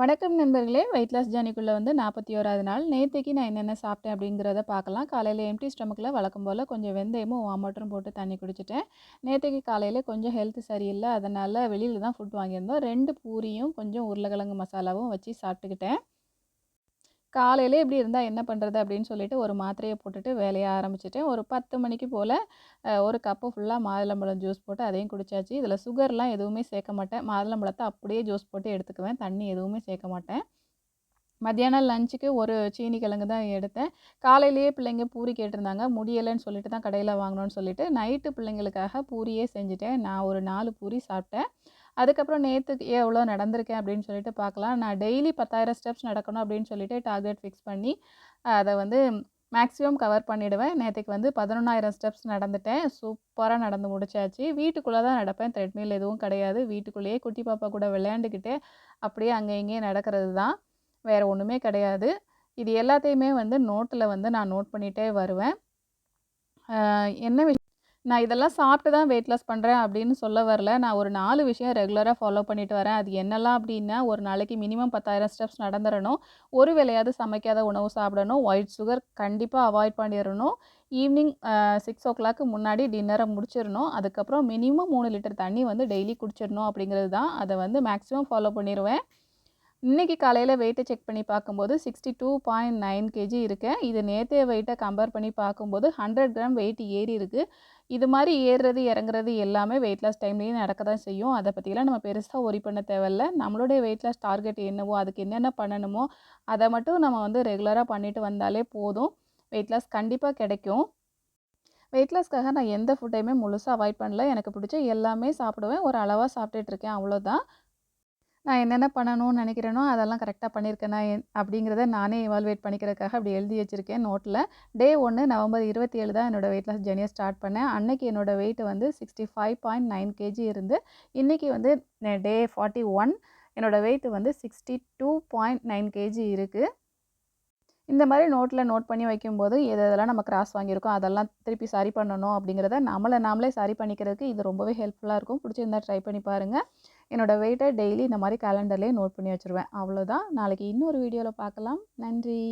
வணக்கம் நண்பர்களே. Weight loss ஜேர்னிக்குள்ளே வந்து நாற்பத்தி ஓராது நாள். நேற்றுக்கு நான் என்னென்ன சாப்பிட்டேன் அப்படிங்கிறத பார்க்கலாம். காலையில் எம்டி ஸ்டமக்கில் வழக்கம் போல் கொஞ்சம் வெந்தயமும் வாமட்டரும் போட்டு தண்ணி குடிச்சிட்டேன். நேற்றுக்கு காலையில் கொஞ்சம் ஹெல்த் சரியில்லை. அதனால் வெளியில் தான் ஃபுட் வாங்கியிருந்தோம். ரெண்டு பூரியும் கொஞ்சம் உருளைக்கிழங்கு மசாலாவும் வச்சு சாப்பிட்டுக்கிட்டேன். காலையில் இப்படி இருந்தால் என்ன பண்ணுறது அப்படின்னு சொல்லிட்டு ஒரு மாத்திரையை போட்டுட்டு வேலையை ஆரம்பிச்சிட்டேன். ஒரு பத்து மணிக்கு போல் ஒரு கப்பு ஃபுல்லாக மாதுளம்பழம் ஜூஸ் போட்டு அதையும் குடித்தாச்சு இதில் சுகர்லாம் எதுவுமே சேர்க்க மாட்டேன். மாதுளம்பழத்தை அப்படியே ஜூஸ் போட்டு எடுத்துக்குவேன். தண்ணி எதுவுமே சேர்க்க மாட்டேன். மத்தியானம் லஞ்சுக்கு ஒரு சீனி கிழங்கு தான் எடுத்தேன். காலையிலேயே பிள்ளைங்க பூரி கேட்டிருந்தாங்க. முடியலைன்னு சொல்லிட்டு தான் கடையில் வாங்கணும்னு சொல்லிட்டு நைட்டு பிள்ளைங்களுக்காக பூரியே செஞ்சுட்டேன். நான் ஒரு நாலு பூரி சாப்பிட்டேன். அதுக்கப்புறம் நேற்றுக்கு எவ்வளோ நடந்திருக்கேன் அப்படின்னு சொல்லிட்டு பார்க்கலாம் நான் டெய்லி பத்தாயிரம் ஸ்டெப்ஸ் நடக்கணும் அப்படின்னு சொல்லிட்டு டார்கெட் ஃபிக்ஸ் பண்ணி அதை வந்து மேக்ஸிமம் கவர் பண்ணிவிடுவேன் நேற்றுக்கு வந்து பதினொன்றாயிரம் ஸ்டெப்ஸ் நடந்துட்டேன். சூப்பராக நடந்து முடிச்சாச்சு. வீட்டுக்குள்ளே தான் நடப்பேன். த்ரெட்மில் எதுவும் கிடையாது. வீட்டுக்குள்ளேயே குட்டி பாப்பா கூட விளையாண்டுக்கிட்டே அப்படியே அங்கே இங்கேயே நடக்கிறது தான். வேறு ஒன்றுமே கிடையாது. இது எல்லாத்தையுமே வந்து நோட்டில் வந்து நான் நோட் பண்ணிகிட்டே வருவேன். என்ன விஷயம் நான் இதெல்லாம் சாப்பிட்டு தான் வெயிட் லாஸ் பண்ணுறேன் அப்படின்னு சொல்ல வரல. நான் ஒரு நாலு விஷயம் ரெகுலராக ஃபாலோ பண்ணிட்டு வரேன். அது என்னெல்லாம் அப்படின்னா ஒரு நாளைக்கு மினிமம் பத்தாயிரம் ஸ்டெப்ஸ் நடந்துடணும் ஒரு வேலையாவது சமைக்காத உணவு சாப்பிடணும். ஒயிட் சுகர் கண்டிப்பாக அவாய்ட் பண்ணிடணும் ஈவினிங் சிக்ஸ் ஓ கிளாக்கு முன்னாடி டின்னரை முடிச்சிடணும் அதுக்கப்புறம் மினிமம் மூணு லிட்டர் தண்ணி வந்து டெய்லி குடிச்சிடணும் அப்படிங்கிறது தான். அதை வந்து மேக்ஸிமம் ஃபாலோ பண்ணிடுவேன் இன்றைக்கி காலையில் வெயிட்டை செக் பண்ணி பார்க்கும்போது sixty two point nine KG இருக்கேன் இது நேற்றைய வெயிட்டை கம்பேர் பண்ணி பார்க்கும்போது ஹண்ட்ரட் கிராம் வெயிட் ஏறி இருக்குது இது மாதிரி ஏறுறது இறங்குறது எல்லாமே வெயிட் லாஸ் டைம்லேயும் நடக்க தான் செய்யும். அதை பற்றிலாம் நம்ம பெருசாக ஒரி பண்ண தேவையில்ல. நம்மளுடைய வெயிட் லாஸ் டார்கெட் என்னவோ அதுக்கு என்னென்ன பண்ணணுமோ அதை மட்டும் நம்ம வந்து ரெகுலராக பண்ணிட்டு வந்தாலே போதும். வெயிட் லாஸ் கண்டிப்பாக கிடைக்கும். வெயிட் லாஸ்க்காக நான் எந்த ஃபுட்டையுமே முழுசாக அவாய்ட் பண்ணல. எனக்கு பிடிச்ச எல்லாமே சாப்பிடுவேன். ஒரு அளவாக சாப்பிட்டுட்ருக்கேன் அவ்வளோதான் நான் என்னென்ன பண்ணணும்னு நினைக்கிறேனோ அதெல்லாம் கரெக்டாக பண்ணியிருக்கேனா. அப்படிங்கிறத நானே இவால்வேட் பண்ணிக்கிறதுக்காக அப்படி எழுதி வச்சுருக்கேன் நோட்டில் டே ஒன்று நவம்பர் இருபத்தி ஏழு தான் என்னோடய வெயிட் லாஸ் ஜெர்னியை ஸ்டார்ட் பண்ணேன். அன்னைக்கு என்னோடய வெயிட் வந்து sixty five point nine KG இருந்து இன்றைக்கி வந்து டே ஃபார்ட்டி ஒன் என்னோடய வெயிட் வந்து sixty two point nine KG இருக்குது இந்த மாதிரி நோட்டில் நோட் பண்ணி வைக்கும்போது எது எதெல்லாம் நம்ம கிராஸ் வாங்கியிருக்கோம் அதெல்லாம் திருப்பி சரி பண்ணணும் அப்படிங்கிறத நம்மளை நாமளே சரி பண்ணிக்கிறதுக்கு இது ரொம்பவே ஹெல்ப்ஃபுல்லாக இருக்கும். பிடிச்சிருந்தா ட்ரை பண்ணி பாருங்கள் என்னோடய வெயிட்டை டெய்லி இந்த மாதிரி கேலண்டர்லேயே நோட் பண்ணி வச்சுருவேன். அவ்வளோதான் நாளைக்கு இன்னொரு வீடியோவில் பார்க்கலாம். நன்றி.